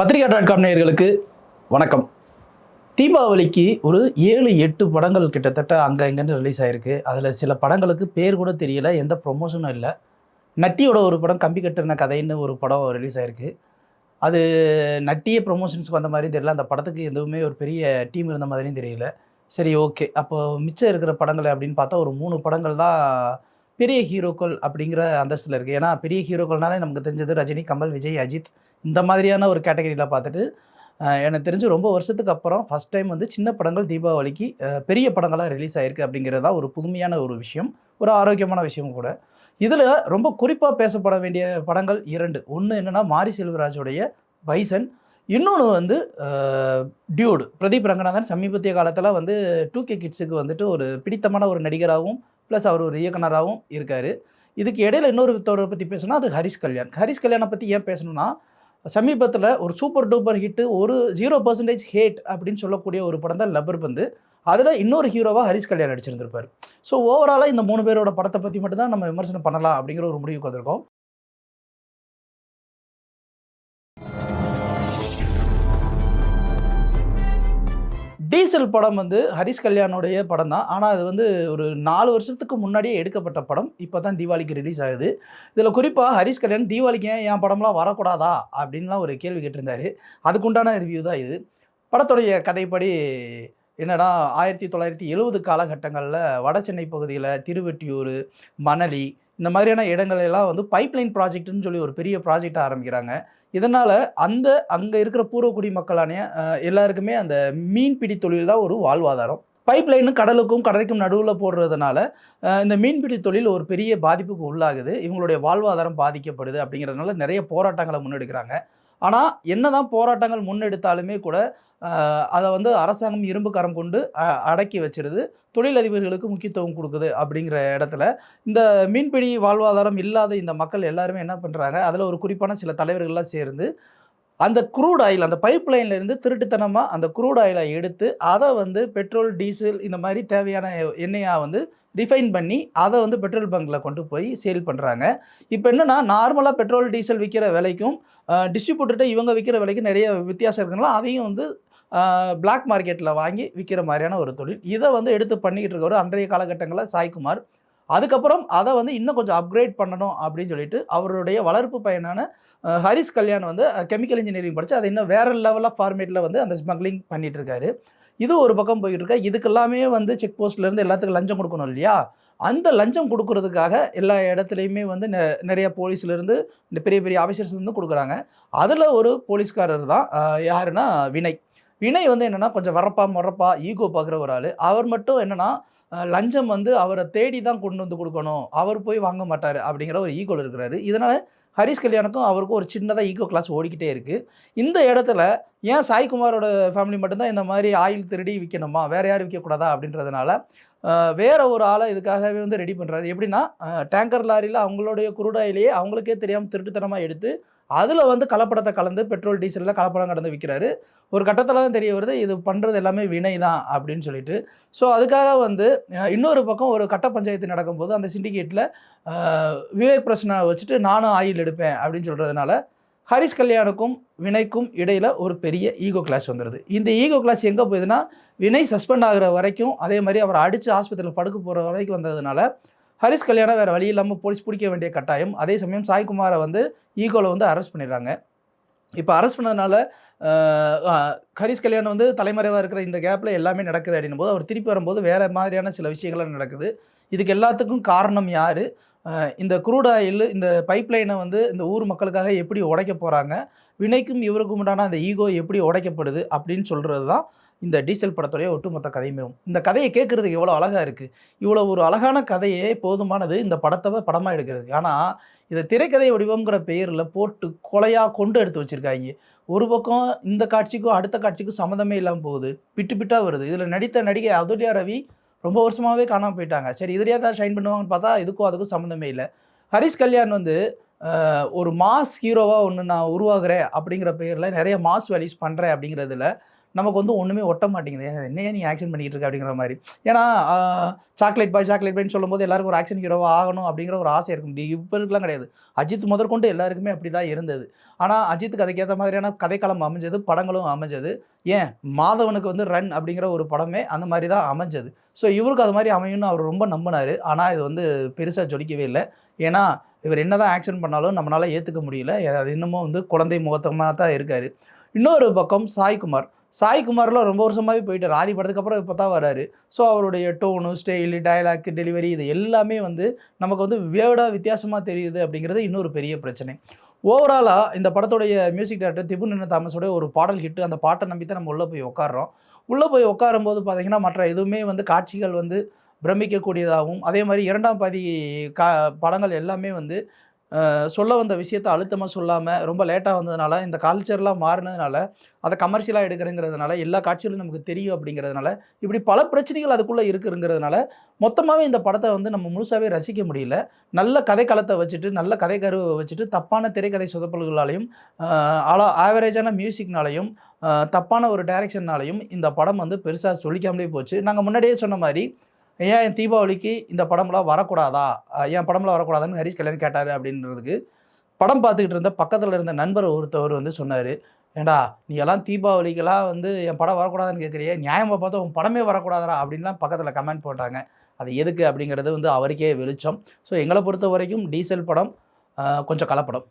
Patrika dot com நேயர்களுக்கு வணக்கம். தீபாவளிக்கு ஒரு ஏழு எட்டு படங்கள் கிட்டத்தட்ட அங்கே இங்கேன்னு ரிலீஸ் ஆயிருக்கு. அதில் சில படங்களுக்கு பேர் கூட தெரியல எந்த ப்ரொமோஷனும் இல்லை. நட்டியோட ஒரு படம் கம்பி கட்டுன கதைன்னு ஒரு படம் ரிலீஸ் ஆயிருக்கு. அது நட்டிய ப்ரொமோஷன்ஸ்க்கு வந்த மாதிரியும் தெரியல. அந்த படத்துக்கு எதுவுமே ஒரு பெரிய டீம் இருந்த மாதிரியும் தெரியல. சரி ஓகே அப்போ மிச்சம் இருக்கிற படங்கள் அப்படின்னு பார்த்தா ஒரு மூணு படங்கள் தான் பெரிய ஹீரோக்கள் அப்படிங்கிற அந்தஸ்தில் இருக்குது ஏன்னா பெரிய ஹீரோக்கள்னாலே நமக்கு தெரிஞ்சது ரஜினி கமல் விஜய் அஜித் இந்த மாதிரியான ஒரு கேட்டகரியில் பார்த்துட்டு எனக்கு தெரிஞ்சு ரொம்ப வருஷத்துக்கு அப்புறம் ஃபஸ்ட் டைம் வந்து சின்ன படங்கள் தீபாவளிக்கு பெரிய படங்களாக ரிலீஸ் ஆகிருக்கு அப்படிங்கிறது தான் ஒரு புதுமையான ஒரு விஷயம். ஒரு ஆரோக்கியமான விஷயம் கூட. இதில் ரொம்ப குறிப்பாக பேசப்பட வேண்டிய படங்கள் இரண்டு. ஒன்று என்னென்னா மாரி செல்வராஜுடைய பைசன். இன்னொன்று வந்து டியூடு. பிரதீப் ரங்கநாதன் சமீபத்திய காலத்தில் வந்து டூ கே கிட்ஸுக்கு வந்துட்டு ஒரு பிடித்தமான ஒரு நடிகராகவும் ப்ளஸ் அவர் ஒரு இயக்குனராகவும் இருக்கார். இதுக்கு இடையில இன்னொருத்தவரை பற்றி பேசணும்னா அது ஹரிஷ் கல்யாண். ஹரிஷ் கல்யாணை பற்றி ஏன் பேசணும்னா சமீபத்தில் ஒரு சூப்பர் டூப்பர் ஹிட்டு ஒரு ஜீரோ பர்சன்டேஜ் ஹேட் அப்படின்னு சொல்லக்கூடிய ஒரு படம் தான் லப்பர் பந்து. அதில் இன்னொரு ஹீரோவாக ஹரிஷ் கல்யாண் நடிச்சிருந்திருப்பார். ஸோ ஓவராலாக இந்த மூணு பேரோட படத்தை பற்றி மட்டும் தான் நம்ம விமர்சனம் பண்ணலாம் அப்படிங்கிற ஒரு முடிவுக்கு வந்திருக்கோம். டீசல் படம் வந்து ஹரிஷ் கல்யாணுடைய படம் தான். ஆனால் அது வந்து ஒரு நாலு வருஷத்துக்கு முன்னாடியே எடுக்கப்பட்ட படம். இப்போ தான் தீபாவளிக்கு ரிலீஸ் ஆகுது. இதில் குறிப்பாக ஹரிஷ் கல்யாண் தீபாவளிக்கு ஏன் என் படம்லாம் வரக்கூடாதா? அப்படின்லாம் ஒரு கேள்வி கேட்டிருந்தாரு. அதுக்குண்டான ரிவ்யூ தான் இது. படத்துடைய கதைப்படி என்னடா ஆயிரத்தி தொள்ளாயிரத்தி எழுபது காலகட்டங்களில் வட சென்னை பகுதியில் திருவெட்டியூர் மணலி இந்த மாதிரியான இடங்கள் எல்லாம் வந்து பைப்லைன் ப்ராஜெக்ட்னு சொல்லி ஒரு பெரிய ப்ராஜெக்ட் ஆரம்பிக்கிறாங்க. இதனால் அந்த அங்கே இருக்கிற பூர்வக்குடி மக்களான எல்லாருக்குமே அந்த மீன்பிடி தொழில் தான் ஒரு வாழ்வாதாரம். பைப்லைனு கடலுக்கும் கடலுக்கும் நடுவில் போடுறதுனால இந்த மீன்பிடி தொழில் ஒரு பெரிய பாதிப்புக்கு உள்ளாகுது. இவங்களுடைய வாழ்வாதாரம் பாதிக்கப்படுது அப்படிங்கிறதுனால நிறைய போராட்டங்களை முன்னெடுக்கிறாங்க. ஆனால் என்னதான் போராட்டங்கள் முன்னெடுத்தாலுமே கூட அதை வந்து அரசாங்கம் இரும்பு கரம் கொண்டு அடக்கி வச்சிருது. தொழிலதிபர்களுக்கு முக்கியத்துவம் கொடுக்குது அப்படிங்கிற இடத்துல இந்த மீன்பிடி வாழ்வாதாரம் இல்லாத இந்த மக்கள் எல்லாருமே என்ன பண்ணுறாங்க அதில் ஒரு குறிப்பான சில தலைவர்கள்லாம் சேர்ந்து அந்த க்ரூட் ஆயில் அந்த பைப் லைன்லேருந்து திருட்டுத்தனமாக அந்த க்ரூட் ஆயிலை எடுத்து அதை வந்து பெட்ரோல் டீசல் இந்த மாதிரி தேவையான எண்ணெயாக வந்து ரிஃபைன் பண்ணி அதை வந்து பெட்ரோல் பங்க்கில் கொண்டு போய் சேல் பண்ணுறாங்க இப்போ என்னென்னா நார்மலாக பெட்ரோல் டீசல் விற்கிற விலைக்கும் டிஸ்ட்ரிபியூட்டர்கிட்ட இவங்க விற்கிற விலைக்கும் நிறைய வித்தியாசம் இருக்குங்களா அதையும் வந்து பிளாக் மார்க்கெட்டில் வாங்கி விற்கிற மாதிரியான ஒரு தொழில். இதை வந்து எடுத்து பண்ணிக்கிட்டு இருக்கவர் அன்றைய காலகட்டங்களில் சாய்குமார். அதுக்கப்புறம் அதை வந்து இன்னும் கொஞ்சம் அப்கிரேட் பண்ணணும் அப்படின்னு சொல்லிட்டு அவருடைய வளர்ப்பு பையனான ஹரிஸ் கல்யாண் வந்து கெமிக்கல் இன்ஜினியரிங் படித்து அதை இன்னும் வேற லெவலில் ஃபார்மேட்டில் வந்து அந்த ஸ்மக்லிங் பண்ணிகிட்டு இருக்காரு. இது ஒரு பக்கம் போயிட்டு இருக்கா. இதுக்கெல்லாமே வந்து செக் போஸ்ட்லேருந்து எல்லாத்துக்கும் லஞ்சம் கொடுக்கணும் இல்லையா? அந்த லஞ்சம் கொடுக்கறதுக்காக எல்லா இடத்துலையுமே வந்து நெ- நிறைய போலீஸ்லேருந்து இந்த பெரிய பெரிய ஆஃபீஸர்ஸ்லேருந்து கொடுக்குறாங்க. அதில் ஒரு போலீஸ்காரர் தான் யாருன்னா வினய். வினய் வந்து என்னென்னா கொஞ்சம் வரப்பா முறப்பா ஈகோ பார்க்குற ஒரு ஆள். அவர் மட்டும் என்னென்னா லஞ்சம் வந்து அவரை தேடி தான் கொண்டு வந்து கொடுக்கணும். அவர் போய் வாங்க மாட்டார் அப்படிங்கிற ஒரு ஈகோல் இருக்கிறாரு. இதனால் ஹரிஷ் கல்யாணுக்கும் அவருக்கும் ஒரு சின்னதாக ஈகோ கிளாஸ் ஓடிக்கிட்டே இருக்குது இந்த இடத்துல ஏன் சாய்குமாரோட ஃபேமிலி மட்டும்தான் இந்த மாதிரி ஆயில் திருடி விற்கணுமா வேறு யாரும் விற்கக்கூடாதா அப்படின்றதுனால வேற ஒரு ஆளை இதுக்காகவே வந்து ரெடி பண்ணுறாரு எப்படின்னா டேங்கர் லாரியில் அவங்களுடைய குருடாயிலேயே அவங்களுக்கே தெரியாமல் திருட்டுத்தனமாக எடுத்து அதில் வந்து கலப்படத்தை கலந்து பெட்ரோல் டீசலில் கலப்படம் கலந்து விற்கிறாரு ஒரு கட்டத்தில் தான் தெரிய வருது இது பண்ணுறது எல்லாமே வினை தான் அப்படின்னு சொல்லிட்டு. ஸோ அதுக்காக வந்து இன்னொரு பக்கம் ஒரு கட்ட பஞ்சாயத்து நடக்கும்போது அந்த சிண்டிகேட்டில் விவேக் பிரச்சனை வச்சுட்டு நானும் ஆயில் எடுப்பேன் அப்படின்னு சொல்கிறதுனால ஹரிஷ் கல்யாணுக்கும் வினைக்கும் இடையில் ஒரு பெரிய ஈகோ கிளாஸ் வந்துடுது இந்த ஈகோ கிளாஸ் எங்கே போகுதுன்னா வினை சஸ்பெண்ட் ஆகுற வரைக்கும் அதே மாதிரி அவரை அடித்து ஆஸ்பத்திரியில் படுக்க போகிற வரைக்கும் வந்ததுனால ஹரிஷ் கல்யாணம் வேறு வழி இல்லாமல் போலீஸ் பிடிக்க வேண்டிய கட்டாயம். அதே சமயம் சாய்குமாரை வந்து ஈகோவில் வந்து அரெஸ்ட் பண்ணிடுறாங்க. இப்போ அரெஸ்ட் பண்ணதுனால ஹரிஷ் கல்யாணம் வந்து தலைமறைவாக இருக்கிற இந்த கேப்பில் எல்லாமே நடக்குது அப்படின்னும் போது அவர் திருப்பி வரும்போது வேறு மாதிரியான சில விஷயங்கள்லாம் நடக்குது. இதுக்கு எல்லாத்துக்கும் காரணம் யார்? இந்த குரூட் ஆயில் இந்த பைப்லைனை வந்து இந்த ஊர் மக்களுக்காக எப்படி உடைக்க போகிறாங்க வினைக்கும் இவருக்கும் உண்டான அந்த ஈகோ எப்படி உடைக்கப்படுது அப்படின்னு சொல்கிறது தான் இந்த டீசல் படத்துடைய ஒட்டுமொத்த கதையுமே. இந்த கதையை கேட்குறதுக்கு இவ்வளோ அழகாக இருக்குது இவ்வளோ ஒரு அழகான கதையே போதுமானது இந்த படத்தை படமாக எடுக்கிறது ஆனால் இதை திரைக்கதை வடிவம்ங்கிற பெயரில் போட்டு கொலையாக கொண்டு எடுத்து வச்சுருக்காங்க ஒரு பக்கம் இந்த காட்சிக்கும் அடுத்த காட்சிக்கும் சம்மந்தமே இல்லாமல் போகுது. பிட்டு பிட்டாக வருது. இதில் நடித்த நடிகை அதுல்யா ரவி ரொம்ப வருஷமாகவே காணாமல் போயிட்டாங்க. சரி இதுலையா தான் ஷைன் பண்ணுவாங்கன்னு பார்த்தா இதுக்கும் அதுக்கும் சம்மந்தமே இல்லை. ஹரிஷ் கல்யாண் வந்து ஒரு மாஸ் ஹீரோவாக ஒன்று நான் உருவாகிறேன் அப்படிங்கிற பெயரில் நிறைய மாஸ் வேல்யூஸ் பண்ணுறேன் அப்படிங்கிறதுல நமக்கு வந்து ஒன்றுமே ஒட்ட மாட்டேங்குது. ஏன் நீ ஆக்ஷன் பண்ணிக்கிட்டு இருக்க அப்படிங்கிற மாதிரி. ஏன்னா சாக்லேட் பாய் சாக்லேட் பாய்னு சொல்லும்போது எல்லாருக்கும் ஒரு ஆக்ஷன் ஹீரோவாக ஆகணும் அப்படிங்கிற ஒரு ஆசை இருக்கும். இது இப்போ இருக்கலாம் கிடையாது. அஜித் முதற்கொண்டு எல்லாருக்குமே அப்படி தான் இருந்தது ஆனால் அஜித்துக்கு அதுக்கேற்ற மாதிரியான கதைக்களம் அமைஞ்சது படங்களும் அமைஞ்சது. ஏன்? மாதவனுக்கு வந்து ரன் அப்படிங்கிற ஒரு படமே அந்த மாதிரி தான் அமைஞ்சது. ஸோ இவருக்கு அது மாதிரி அமையும்னு அவர் ரொம்ப நம்பினார். ஆனால் இது வந்து பெருசாக ஜொலிக்கவே இல்லை. ஏன்னா இவர் என்னதான் ஆக்ஷன் பண்ணாலும் நம்மளால் ஏற்றுக்க முடியல. அது இன்னமும் வந்து குழந்தை முகத்தமாக தான் இருக்கார். இன்னொரு பக்கம் சாய்குமார். சாய்குமாரில் ரொம்ப வருஷமாகவே போயிட்டார். ஆதி படத்துக்கு அப்புறம் இப்போ தான் வராரு. ஸோ அவருடைய டோனு ஸ்டைலு டயலாக் டெலிவரி இது எல்லாமே வந்து நமக்கு வந்து வேர்டாக வித்தியாசமாக தெரியுது அப்படிங்கிறது இன்னொரு பெரிய பிரச்சனை. ஓவராலாக இந்த படத்துடைய மியூசிக் டேரக்டர் திபுநின தாமஸோட ஒரு பாடல் ஹிட்டு அந்த பாட்டை நம்பி தான் நம்ம உள்ளே போய் உட்காடுறோம் உள்ளே போய் உட்காரும் போது பார்த்தீங்கன்னா மற்ற எதுவுமே வந்து காட்சிகள் வந்து பிரமிக்கக்கூடியதாகவும் அதே மாதிரி இரண்டாம் பாதி கா படங்கள் எல்லாமே வந்து சொல்ல வந்த விஷயத்த அழுத்தமாக சொல்லாமல் ரொம்ப லேட்டாக வந்ததுனால இந்த கல்ச்சர்லாம் மாறினதுனால அதை கமர்ஷியலாக எடுக்கிறங்கிறதுனால எல்லா காட்சிகளும் நமக்கு தெரியும் அப்படிங்கிறதுனால இப்படி பல பிரச்சனைகள் அதுக்குள்ளே இருக்குங்கிறதுனால மொத்தமாகவே இந்த படத்தை வந்து நம்ம முழுசாகவே ரசிக்க முடியல. நல்ல கதைக்களத்தை வச்சுட்டு நல்ல கதை கருவை வச்சுட்டு தப்பான திரைக்கதை சொதப்பல்களாலையும் ஆலா ஆவரேஜான மியூசிக்னாலையும் தப்பான ஒரு டைரக்ஷன்னாலையும் இந்த படம் வந்து பெருசாக சொல்லிக்காமலே போச்சு. நாங்கள் முன்னாடியே சொன்ன மாதிரி ஏன் என் தீபாவளிக்கு இந்த படம்லாம் வரக்கூடாதா? ஏன் படம்லாம் வரக்கூடாதான்னு ஹரிஷ் கல்யாண் கேட்டார் அப்படின்றதுக்கு படம் பார்த்துக்கிட்டு இருந்த பக்கத்தில் இருந்த நண்பர் ஒருத்தவர் வந்து சொன்னார். ஏண்டா நீ எல்லாம் தீபாவளிக்கெல்லாம் வந்து என் படம் வரக்கூடாதுன்னு கேட்குறியே? நியாயமாக பார்த்தா உன் படமே வரக்கூடாதா அப்படின்லாம் பக்கத்தில் கமெண்ட் போட்டாங்க. அது எதுக்கு அப்படிங்கிறது வந்து அவருக்கே வெளிச்சம். ஸோ எங்களை பொறுத்த வரைக்கும் டீசல் படம் கொஞ்சம் கலப்படம்.